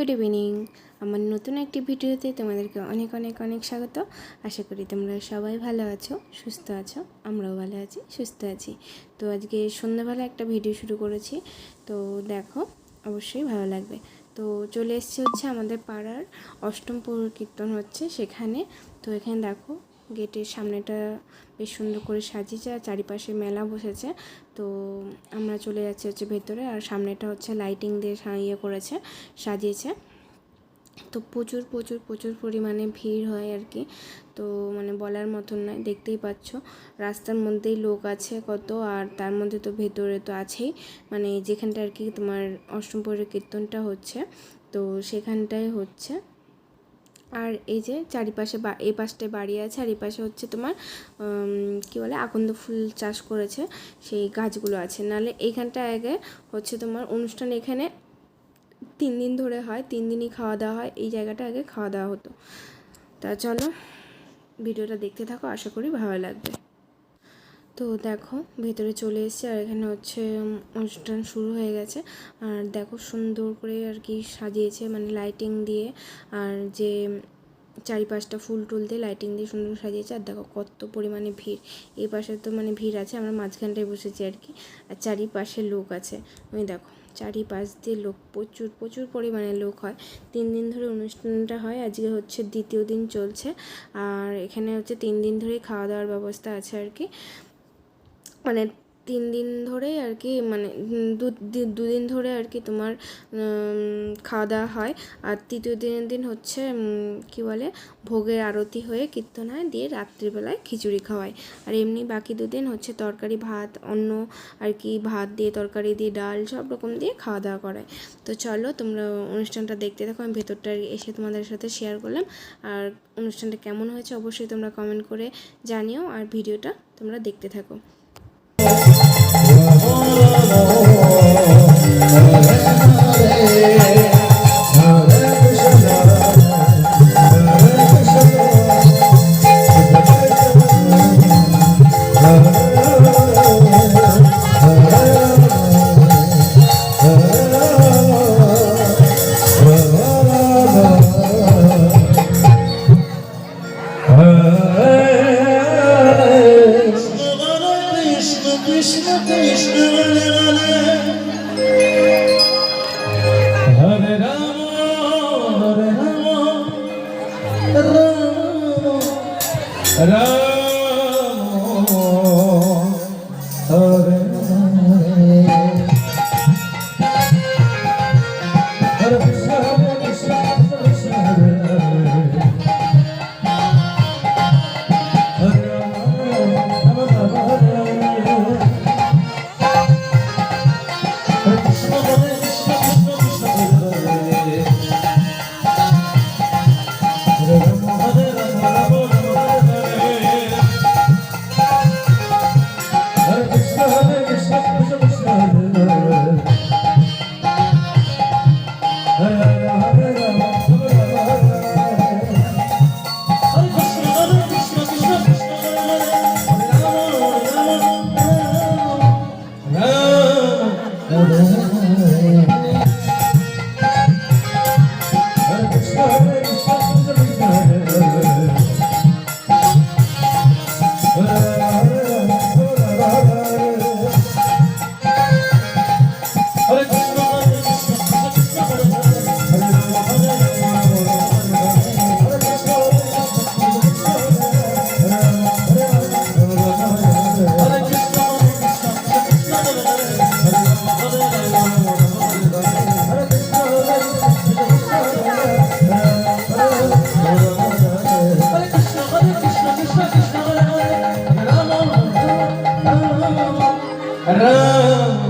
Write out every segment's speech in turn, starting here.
Good evening আমার নতুন একটি ভিডিওতে তোমাদেরকে অনেক অনেক অনেক স্বাগত। আশা করি তোমরা সবাই ভালো আছো, সুস্থ আছো, আমরাও ভালো আছি, সুস্থ আছি। তো আজকে সন্ধ্যাবেলা একটা ভিডিও শুরু করেছি। তো দেখো, অবশ্যই ভালো লাগবে। তো চলে এসছে হচ্ছে আমাদের পাড়ার অষ্টম পৌর কীর্তন হচ্ছে সেখানে। তো এখানে দেখো গেটের সামনেটা বেশ সুন্দর করে সাজিয়েছে আর চারিপাশে মেলা বসেছে। তো আমরা চলে যাচ্ছি হচ্ছে ভেতরে আর সামনেটা হচ্ছে লাইটিং দিয়ে ইয়ে করেছে, সাজিয়েছে। তো প্রচুর প্রচুর প্রচুর পরিমাণে ভিড় হয় আর কি। তো মানে বলার মতন নয়, দেখতেই পাচ্ছ। রাস্তার মধ্যেই লোক আছে কত আর তার মধ্যে তো ভেতরে তো আছেই। মানে যেখানটা আর কি তোমার অষ্টম পৌরের কীর্তনটা হচ্ছে, তো সেখানটায় হচ্ছে। আর এই যে চারিপাশে বা এই পাশটায় বাড়ি আছে আর এই পাশে হচ্ছে তোমার কি বলে, আকন্দ ফুল চাষ করেছে, সেই গাছগুলো আছে। নাহলে এইখানটা আগে হচ্ছে তোমার অনুষ্ঠান এখানে তিন দিন ধরে হয়, তিন দিনই খাওয়া দাওয়া হয়, এই জায়গাটা আগে খাওয়া দাওয়া হতো। তা চলো, ভিডিওটা দেখতে থাকো, আশা করি ভালো লাগবে। তো দেখো, ভেতরে চলে এসেছে আর এখানে হচ্ছে অনুষ্ঠান শুরু হয়ে গেছে। আর দেখো সুন্দর করে আর কি সাজিয়েছে মানে লাইটিং দিয়ে। আর যে চারিপাশটা ফুল টুল দিয়ে লাইটিং দিয়ে সুন্দর সাজিয়েছে। আর দেখো কত পরিমাণে ভিড়। এই পাশে তো মানে ভিড় আছে, আমরা মাঝখানটায় বসেছি আর কি। আর চারিপাশে লোক আছে। ওই দেখো, চারিপাশ দিয়ে লোক, প্রচুর প্রচুর পরিমাণে লোক হয়। তিন দিন ধরে অনুষ্ঠানটা হয়, আজকে হচ্ছে দ্বিতীয় দিন চলছে। আর এখানে হচ্ছে তিন দিন ধরেই খাওয়া দাওয়ার ব্যবস্থা আছে আর কি। মানে তিন দিন ধরে আর কি মানে দু দুদিন ধরে আর কি তোমার খাওয়া দাওয়া হয়। আর তৃতীয় দিনের দিন হচ্ছে কি বলে, ভোগের আরতি হয়ে কীর্তন হয়, দিয়ে রাত্রিবেলায় খিচুড়ি খাওয়ায়। আর এমনি বাকি দুদিন হচ্ছে তরকারি, ভাত অন্য আর কি ভাত দিয়ে তরকারি দিয়ে ডাল, সব রকম দিয়ে খাওয়া দাওয়া করায়। তো চলো, তোমরা অনুষ্ঠানটা দেখতে থাকো, আমি ভেতরটা এসে তোমাদের সাথে শেয়ার করলাম। আর অনুষ্ঠানটা কেমন হয়েছে অবশ্যই তোমরা কমেন্ট করে জানিও, আর ভিডিওটা তোমরা দেখতে থাকো। Krishna Oh. Hey, hey. love.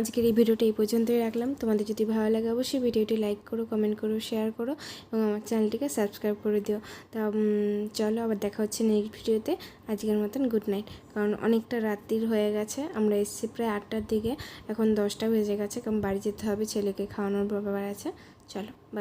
আজকের এই ভিডিওটা এই পর্যন্তই রাখলাম। তোমাদের যদি ভালো লাগে অবশ্যই ভিডিওটি লাইক করো কমেন্ট করো শেয়ার করো এবং আমার চ্যানেলটিকে সাবস্ক্রাইব করে দিও। তা চলো আবার দেখা হচ্ছে নেক্সট ভিডিওতে। আজকের মতন গুড নাইট কারণ অনেকটা রাত্রির হয়ে গেছে। আমরা এসেছি প্রায় আটটার দিকে। এখন দশটা বেজে গেছে। কারণ বাড়ি যেতে হবে, ছেলেকে খাওয়ানোর ব্যাপার আছে। চলো